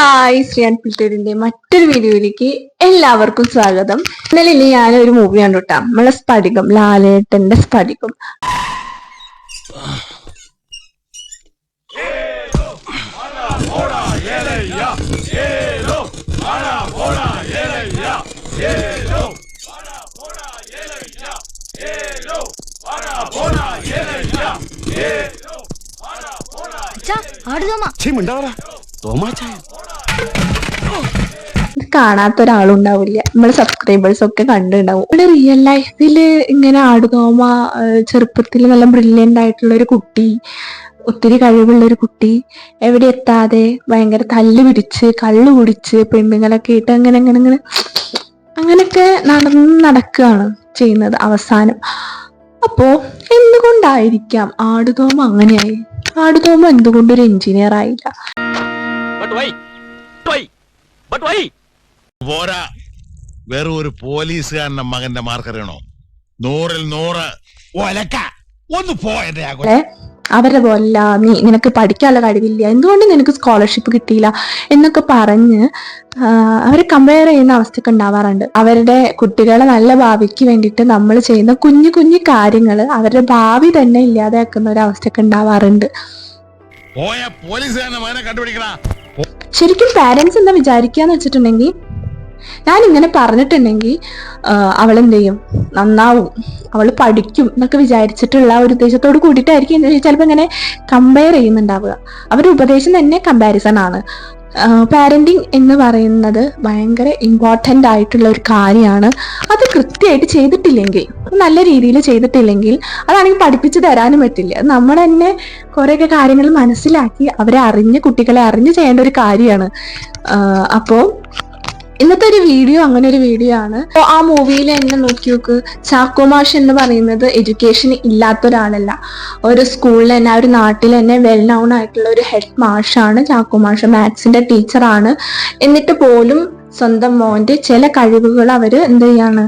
Hi Shri അൻപിൽറ്റേരിന്റെ മറ്റൊരു വീഡിയോയിലേക്ക് എല്ലാവർക്കും സ്വാഗതം. ഇന്നലെ ഇനി ഒരു മൂവി കണ്ടുട്ടാ. നമ്മളെ സ്ഫടികം ലാലേട്ടന്റെ സ്ഫടികം ആടുതോമാ തോമാ. മിണ്ടാതെടാ. ഉണ്ടാവില്ല കാണാത്ത ഒരാളുണ്ടാവില്ല നമ്മളെ സബ്സ്ക്രൈബേഴ്സ് ഒക്കെ കണ്ടുണ്ടാവും ഇവിടെ റിയൽ ലൈഫിൽ ഇങ്ങനെ ആടുതോമ ചെറുപ്പത്തിൽ നല്ല ബ്രില്യന്റ് ആയിട്ടുള്ള ഒരു കുട്ടി ഒത്തിരി കഴിവുള്ള ഒരു കുട്ടി എവിടെ എത്താതെ ഭയങ്കര തല്ല് പിടിച്ച് കള്ളു കുടിച്ച് പെണ്ണുങ്ങളൊക്കെ ഇട്ട് അങ്ങനെ അങ്ങനെ അങ്ങനെ അങ്ങനെയൊക്കെ നടന്ന് നടക്കുകയാണ് ചെയ്യുന്നത് അവസാനം അപ്പോ എന്തുകൊണ്ടായിരിക്കാം ആടുതോമ അങ്ങനെയായി ആടുതോമ എന്തുകൊണ്ടൊരു എഞ്ചിനീയർ ആയില്ല But? Why? But why? പോരാ. വേറെ ഒരു പോലീസുകാരന്റെ മകന്റെ മാർക്കറിയണോ? നൂറിൽ നൂറ്. ഒലക്ക ഒന്ന് പോയതേ അവരെ പോല പോലല്ല നീ നിനക്ക് പഠിക്കാനുള്ള കഴിവില്ല. എന്തുകൊണ്ട് നിനക്ക് സ്കോളർഷിപ്പ് കിട്ടിയില്ല? എന്നൊക്കെ പറഞ്ഞ് അവരെ കമ്പയർ ചെയ്യുന്ന അവസ്ഥയൊക്കെ ഉണ്ടാവാറുണ്ട്. അവരുടെ കുട്ടികളെ നല്ല ഭാവിക്ക് വേണ്ടിയിട്ട് നമ്മൾ ചെയ്യുന്ന കുഞ്ഞു കുഞ്ഞു കാര്യങ്ങൾ അവരുടെ ഭാവി തന്നെ ഇല്ലാതാക്കുന്ന ഒരു അവസ്ഥയൊക്കെ ഉണ്ടാവാറുണ്ട്. ശരിക്കും പാരന്റ്സ് എന്താ വിചാരിക്കുക എന്ന് വെച്ചിട്ടുണ്ടെങ്കിൽ ഞാൻ ഇങ്ങനെ പറഞ്ഞിട്ടുണ്ടെങ്കിൽ അവൾ എന്ത് ചെയ്യും നന്നാവും. അവൾ പഠിക്കും എന്നൊക്കെ വിചാരിച്ചിട്ടുള്ള ഒരു ഉദ്ദേശത്തോട് കൂടിയിട്ടായിരിക്കും ചിലപ്പോൾ ഇങ്ങനെ കമ്പയർ ചെയ്യുന്നുണ്ടാവുക. അവരുടെ ഉപദേശം തന്നെ കമ്പാരിസൺ ആണ്. പാരന്റിങ് എന്ന് പറയുന്നത് ഭയങ്കര ഇമ്പോർട്ടന്റ് ആയിട്ടുള്ള ഒരു കാര്യമാണ്. അത് കൃത്യമായിട്ട് ചെയ്തിട്ടില്ലെങ്കിൽ നല്ല രീതിയിൽ ചെയ്തിട്ടില്ലെങ്കിൽ അതാണെങ്കിൽ പഠിപ്പിച്ചു തരാനും പറ്റില്ല. നമ്മൾ തന്നെ കുറേയൊക്കെ കാര്യങ്ങൾ മനസ്സിലാക്കി അവരെ അറിഞ്ഞ് കുട്ടികളെ അറിഞ്ഞ് ചെയ്യേണ്ട ഒരു കാര്യമാണ്. അപ്പോൾ ഇന്നത്തെ ഒരു വീഡിയോ അങ്ങനെ ഒരു വീഡിയോ ആണ്. അപ്പോൾ ആ മൂവിയിൽ എന്നെ നോക്കി നോക്ക്. ചാക്കോ മാഷ് എന്ന് പറയുന്നത് എഡ്യൂക്കേഷൻ ഇല്ലാത്ത ഒരാളല്ല ഒരു സ്കൂളിൽ തന്നെ ആ ഒരു നാട്ടിൽ തന്നെ വെൽ നൗൺ ആയിട്ടുള്ള ഒരു ഹെഡ് മാഷാണ് ചാക്കോ മാഷ്. മാത്സിന്റെ ടീച്ചറാണ് എന്നിട്ട് പോലും സ്വന്തം മോന്റെ ചില കഴിവുകൾ അവർ എന്ത് ചെയ്യാണ്?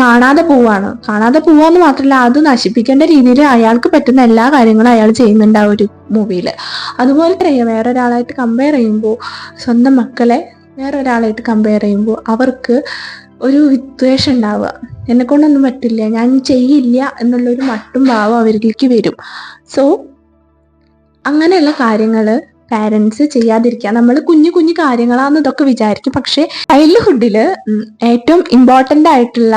കാണാതെ പോവാണ്. കാണാതെ പോവാന്ന് മാത്രമല്ല അത് നശിപ്പിക്കേണ്ട രീതിയിൽ അയാൾക്ക് പറ്റുന്ന എല്ലാ കാര്യങ്ങളും അയാൾ ചെയ്യുന്നുണ്ട് ആ ഒരു മൂവിയിൽ അതുപോലെ വേറൊരാളായിട്ട് കമ്പയർ ചെയ്യുമ്പോൾ സ്വന്തം മക്കളെ വേറെ ഒരാളായിട്ട് കമ്പയർ ചെയ്യുമ്പോൾ അവർക്ക് ഒരു വിദ്വേഷം ഉണ്ടാവുക. എന്നെ കൊണ്ടൊന്നും പറ്റില്ല ഞാൻ ചെയ്യില്ല എന്നുള്ളൊരു മട്ടും ഭാവം അവരിലേക്ക് വരും. സോ അങ്ങനെയുള്ള കാര്യങ്ങൾ പാരൻസ് ചെയ്യാതിരിക്കുക. നമ്മൾ കുഞ്ഞു കുഞ്ഞു കാര്യങ്ങളാണെന്ന് ഇതൊക്കെ വിചാരിക്കും. പക്ഷേ ചൈൽഡ്ഹുഡിൽ ഏറ്റവും ഇമ്പോർട്ടന്റ് ആയിട്ടുള്ള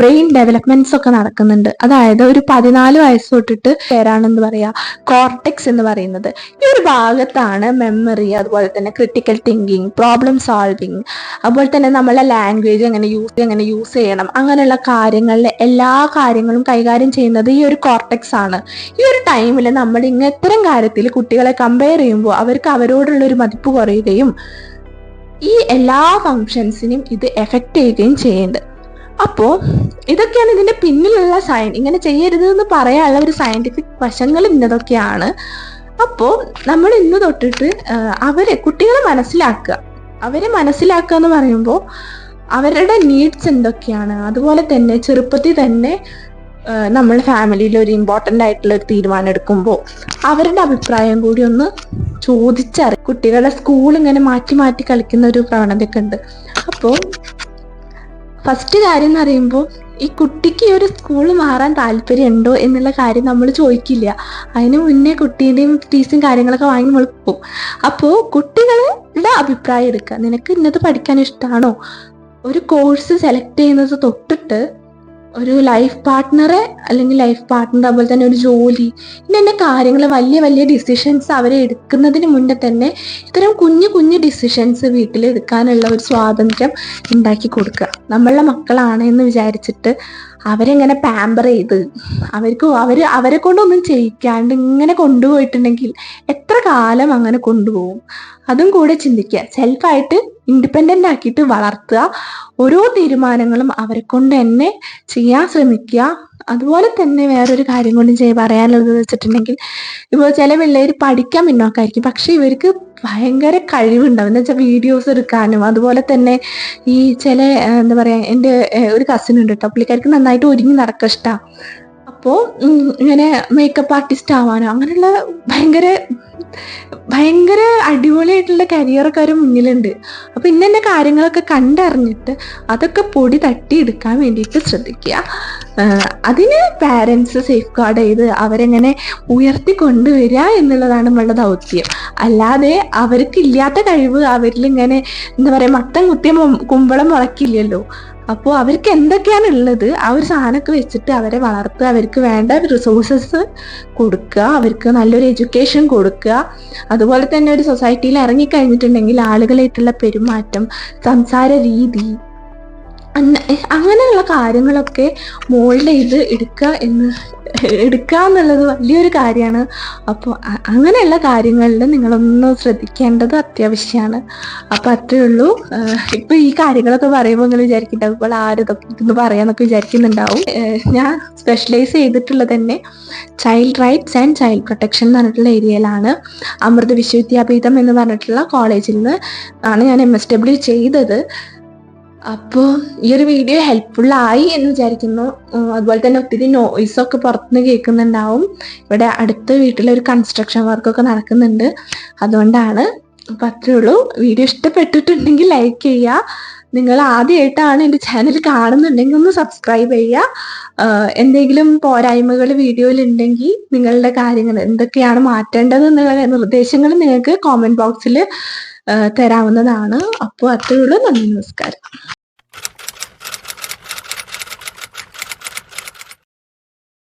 ബ്രെയിൻ ഡെവലപ്മെന്റ്സ് ഒക്കെ നടക്കുന്നുണ്ട്. അതായത് ഒരു പതിനാല് വയസ്സ് തൊട്ടിട്ട് പേരാണെന്ന് പറയാ കോർട്ടെക്സ് എന്ന് പറയുന്നത്. ഈ ഒരു ഭാഗത്താണ് മെമ്മറി അതുപോലെ തന്നെ ക്രിട്ടിക്കൽ തിങ്കിങ് പ്രോബ്ലം സോൾവിങ് അതുപോലെ തന്നെ നമ്മളെ ലാംഗ്വേജ് എങ്ങനെ യൂസ് എങ്ങനെ യൂസ് ചെയ്യണം. അങ്ങനെയുള്ള കാര്യങ്ങളിൽ എല്ലാ കാര്യങ്ങളും കൈകാര്യം ചെയ്യുന്നത് ഈ ഒരു കോർട്ടെക്സ് ആണ്. ഈ ഒരു ടൈമിൽ നമ്മൾ ഇങ്ങനെ ഇത്തരം കാര്യത്തിൽ കുട്ടികളെ കമ്പയർ ചെയ്യുമ്പോൾ അവർക്ക് അവരോടുള്ള ഒരു മതിപ്പ് കുറയുകയും ഈ എല്ലാ ഫങ്ഷൻസിനും ഇത് എഫക്റ്റ് ചെയ്യുകയും ചെയ്യുന്നുണ്ട് അപ്പോൾ ഇതൊക്കെയാണ് ഇതിന്റെ പിന്നിലുള്ള സയൻ ഇങ്ങനെ ചെയ്യരുത് എന്ന് പറയാനുള്ള ഒരു സയന്റിഫിക് വശങ്ങൾ ഇന്നതൊക്കെയാണ്. അപ്പോൾ നമ്മൾ ഇന്ന് തൊട്ടിട്ട് അവരെ കുട്ടികളെ മനസ്സിലാക്കുക. അവരെ മനസ്സിലാക്കുക എന്ന് പറയുമ്പോൾ അവരുടെ നീഡ്സ് എന്തൊക്കെയാണ്? അതുപോലെ തന്നെ ചെറുപ്പത്തിൽ തന്നെ നമ്മൾ ഫാമിലിയിൽ ഒരു ഇമ്പോർട്ടന്റ് ആയിട്ടുള്ള ഒരു തീരുമാനം എടുക്കുമ്പോൾ അവരുടെ അഭിപ്രായം കൂടി ഒന്ന് ചോദിച്ചറി കുട്ടികളെ സ്കൂൾ ഇങ്ങനെ മാറ്റി മാറ്റി കളിക്കുന്ന ഒരു പ്രവണതയൊക്കെ ഉണ്ട്. അപ്പോൾ ഫസ്റ്റ് കാര്യം എന്ന് പറയുമ്പോൾ ഈ കുട്ടിക്ക് ഒരു സ്കൂൾ മാറാൻ താല്പര്യമുണ്ടോ എന്നുള്ള കാര്യം നമ്മൾ ചോദിക്കില്ല. അതിന് മുന്നേ കുട്ടീന്റെയും ഫീസും കാര്യങ്ങളൊക്കെ വാങ്ങി നമ്മൾ അപ്പോൾ കുട്ടികളുടെ അഭിപ്രായം എടുക്കുക. നിനക്ക് ഇന്നത് പഠിക്കാൻ ഇഷ്ടമാണോ ഒരു കോഴ്സ് സെലക്ട് ചെയ്യുന്നത് തൊട്ടിട്ട് ഒരു ലൈഫ് പാർട്ട്ണറെ അല്ലെങ്കിൽ ലൈഫ് പാർട്ട്ണർ അതുപോലെ തന്നെ ഒരു ജോലി ഇങ്ങനെ കാര്യങ്ങൾ വലിയ വലിയ ഡിസിഷൻസ് അവരെ എടുക്കുന്നതിന് മുന്നേ തന്നെ ഇത്തരം കുഞ്ഞു കുഞ്ഞു ഡിസിഷൻസ് വീട്ടിൽ എടുക്കാനുള്ള ഒരു സ്വാതന്ത്ര്യം ഉണ്ടാക്കി കൊടുക്കുക. നമ്മളുടെ മക്കളാണ് എന്ന് വിചാരിച്ചിട്ട് അവരെങ്ങനെ പാമ്പർ ചെയ്ത് അവർക്ക് അവർ അവരെ കൊണ്ടൊന്നും ചെയ്യിക്കാണ്ട് ഇങ്ങനെ കൊണ്ടുപോയിട്ടുണ്ടെങ്കിൽ എത്ര കാലം അങ്ങനെ കൊണ്ടുപോകും? അതും കൂടെ ചിന്തിക്കുക. സെൽഫായിട്ട് ഇൻഡിപെൻഡന്റ് ആക്കിയിട്ട് വളർത്തുക. ഓരോ തീരുമാനങ്ങളും അവരെ കൊണ്ട് തന്നെ ചെയ്യാൻ ശ്രമിക്കുക. അതുപോലെ തന്നെ വേറൊരു കാര്യം കൊണ്ടും ചെയ്യ പറയാനുള്ളത് വെച്ചിട്ടുണ്ടെങ്കിൽ ഇപ്പോൾ ചില പിള്ളേർ പഠിക്കാൻ പിന്നോക്കായിരിക്കും. പക്ഷെ ഇവർക്ക് ഭയങ്കര കഴിവുണ്ടാവും. എന്ന് വെച്ചാൽ വീഡിയോസ് എടുക്കാനും അതുപോലെ തന്നെ ഈ ചില എന്താ പറയുക എന്റെ ഒരു കസിൻ ഉണ്ട് കേട്ടോ പുള്ളിക്കാർക്ക് നന്നായിട്ട് ഒരുങ്ങി നടക്കുക ഇഷ്ടമാണ് അപ്പോൾ ഇങ്ങനെ മേക്കപ്പ് ആർട്ടിസ്റ്റ് ആവാനോ അങ്ങനെയുള്ള ഭയങ്കര ഭയങ്കര അടിപൊളിയായിട്ടുള്ള കരിയറൊക്കെ അവർ മുന്നിലുണ്ട്. അപ്പോൾ ഇന്ന കാര്യങ്ങളൊക്കെ കണ്ടറിഞ്ഞിട്ട് അതൊക്കെ പൊടി തട്ടിയെടുക്കാൻ വേണ്ടിയിട്ട് ശ്രദ്ധിക്കുക. അതിന് പാരൻസ് സേഫ് ഗാർഡ് ചെയ്ത് അവരെങ്ങനെ ഉയർത്തി കൊണ്ടുവരിക എന്നുള്ളതാണ് നമ്മളുടെ ദൗത്യം. അല്ലാതെ അവർക്ക് ഇല്ലാത്ത കഴിവ് അവരിൽ ഇങ്ങനെ എന്താ പറയുക മത്തം കുത്തിയ കുമ്പളം മുളക്കില്ലല്ലോ. അപ്പോൾ അവർക്ക് എന്തൊക്കെയാണ് ഉള്ളത്? ആ ഒരു സാധനമൊക്കെ വെച്ചിട്ട് അവരെ വളർത്തുക അവർക്ക് വേണ്ട റിസോഴ്സസ് കൊടുക്കുക അവർക്ക് നല്ലൊരു എഡ്യൂക്കേഷൻ കൊടുക്കുക. അതുപോലെ തന്നെ ഒരു സൊസൈറ്റിയിൽ ഇറങ്ങിക്കഴിഞ്ഞിട്ടുണ്ടെങ്കിൽ ആളുകളായിട്ടുള്ള പെരുമാറ്റം സംസാര രീതി അങ്ങനെയുള്ള കാര്യങ്ങളൊക്കെ മോൾഡ് ചെയ്ത് എടുക്കുക എന്ന് എടുക്കുക എന്നുള്ളത് വലിയൊരു കാര്യമാണ്. അപ്പോൾ അങ്ങനെയുള്ള കാര്യങ്ങളിൽ നിങ്ങളൊന്ന് ശ്രദ്ധിക്കേണ്ടത് അത്യാവശ്യമാണ്. അപ്പോൾ അത്രേ ഉള്ളൂ. ഇപ്പം ഈ കാര്യങ്ങളൊക്കെ പറയുമ്പോൾ നിങ്ങൾ വിചാരിക്കുന്നുണ്ടാവും ഇപ്പോൾ ആരും ഇതൊക്കെ ഇതൊന്ന് പറയാമെന്നൊക്കെ വിചാരിക്കുന്നുണ്ടാവും. ഞാൻ സ്പെഷ്യലൈസ് ചെയ്തിട്ടുള്ളത് തന്നെ child rights and child protection എന്ന് പറഞ്ഞിട്ടുള്ള ഏരിയയിലാണ്. അമൃത വിശ്വവിദ്യാപീഠം എന്ന് പറഞ്ഞിട്ടുള്ള കോളേജിൽ നിന്ന് ആണ് ഞാൻ എം എസ് ഡബ്ല്യു ചെയ്തത്. അപ്പോൾ ഈ ഒരു വീഡിയോ ഹെൽപ്ഫുൾ ആയി എന്ന് വിചാരിക്കുന്നു. അതുപോലെ തന്നെ ഒത്തിരി നോയ്സൊക്കെ പുറത്തുനിന്ന് കേൾക്കുന്നുണ്ടാവും. ഇവിടെ അടുത്ത വീട്ടിൽ ഒരു കൺസ്ട്രക്ഷൻ വർക്കൊക്കെ നടക്കുന്നുണ്ട്. അതുകൊണ്ടാണ് അപ്പം അത്രേ ഉള്ളൂ. വീഡിയോ ഇഷ്ടപ്പെട്ടിട്ടുണ്ടെങ്കിൽ ലൈക്ക് ചെയ്യുക. നിങ്ങൾ ആദ്യമായിട്ടാണ് എന്റെ ചാനൽ കാണുന്നുണ്ടെങ്കിൽ ഒന്ന് സബ്സ്ക്രൈബ് ചെയ്യുക. എന്തെങ്കിലും പോരായ്മകൾ വീഡിയോയിൽ ഉണ്ടെങ്കിൽ നിങ്ങളുടെ കാര്യങ്ങൾ എന്തൊക്കെയാണ് മാറ്റേണ്ടത് എന്നുള്ള നിർദ്ദേശങ്ങൾ നിങ്ങൾക്ക് കോമന്റ് ബോക്സിൽ തരാവുന്നതാണ്. അപ്പോൾ അത്രേ ഉള്ളൂ നന്ദി നമസ്കാരം.